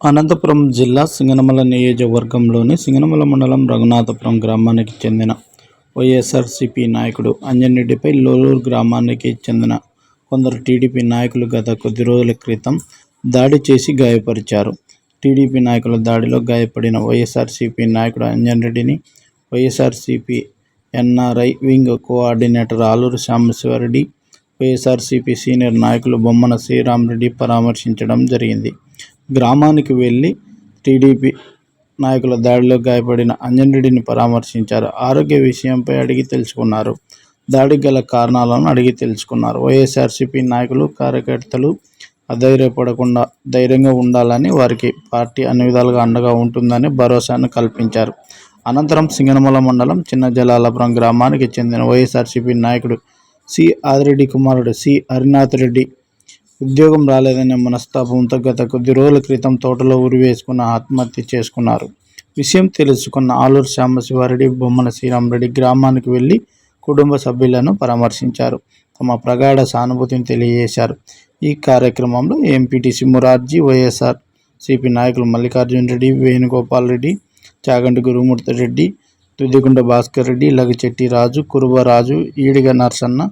అనంతపురం జిల్లా సింగనమల నియోజకవర్గంలోని సింగనమల మండలం రఘునాథపురం గ్రామానికి చెందిన వైఎస్ఆర్సీపీ నాయకుడు అంజన్రెడ్డిపై లోలూరు గ్రామానికి చెందిన కొందరు టీడీపీ నాయకులు గత కొద్ది రోజుల క్రితం దాడి చేసి గాయపరిచారు. టీడీపీ నాయకుల దాడిలో గాయపడిన వైఎస్ఆర్సీపీ నాయకుడు అంజన్రెడ్డిని YSRCP NRI wing coordinator Aluru Sambasiva Reddy YSRCP senior నాయకులు బొమ్మన శ్రీరామరెడ్డి పరామర్శించడం జరిగింది. గ్రామానికి వెళ్ళి టీడీపీ నాయకుల దాడిలో గాయపడిన అంజన్రెడ్డిని పరామర్శించారు. ఆరోగ్య విషయంపై అడిగి తెలుసుకున్నారు. దాడికి గల కారణాలను అడిగి తెలుసుకున్నారు. వైఎస్ఆర్సీపీ నాయకులు కార్యకర్తలు అధైర్యపడకుండా ధైర్యంగా ఉండాలని వారికి పార్టీ అన్ని విధాలుగా అండగా ఉంటుందని భరోసాను కల్పించారు. అనంతరం సింగనమల మండలం చిన్న జలాలపురం గ్రామానికి చెందిన వైఎస్ఆర్సీపీ నాయకుడు సి ఆదిరెడ్డి కుమారుడు సి హరినాథ్ రెడ్డి ఉద్యోగం రాలేదనే మనస్తాపంతో గత కొద్ది రోజుల క్రితం తోటలో ఉరివేసుకుని ఆత్మహత్య చేసుకున్నారు. విషయం తెలుసుకున్న ఆలూరు శ్యామశివారెడ్డి బొమ్మన శ్రీరామరెడ్డి గ్రామానికి వెళ్ళి కుటుంబ సభ్యులను పరామర్శించారు. తమ ప్రగాఢ సానుభూతిని తెలియజేశారు. ఈ కార్యక్రమంలో ఎంపీటీసీ మురార్జీ వైఎస్ఆర్ సిపి నాయకులు మల్లికార్జున్ రెడ్డి వేణుగోపాల్ రెడ్డి చాగంటి గురుమూర్తి రెడ్డి తుదిగుండ భాస్కర్ రెడ్డి లగచెట్టి రాజు కురుబరాజు ఈడిగ నర్సన్న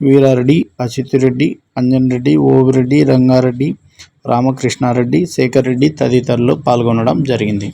వీరారెడ్డి అసితిరెడ్డి అంజన్ రెడ్డి ఓవిరెడ్డి రంగారెడ్డి రామకృష్ణారెడ్డి శేఖర్ రెడ్డి తదితరులు పాల్గొనడం జరిగింది.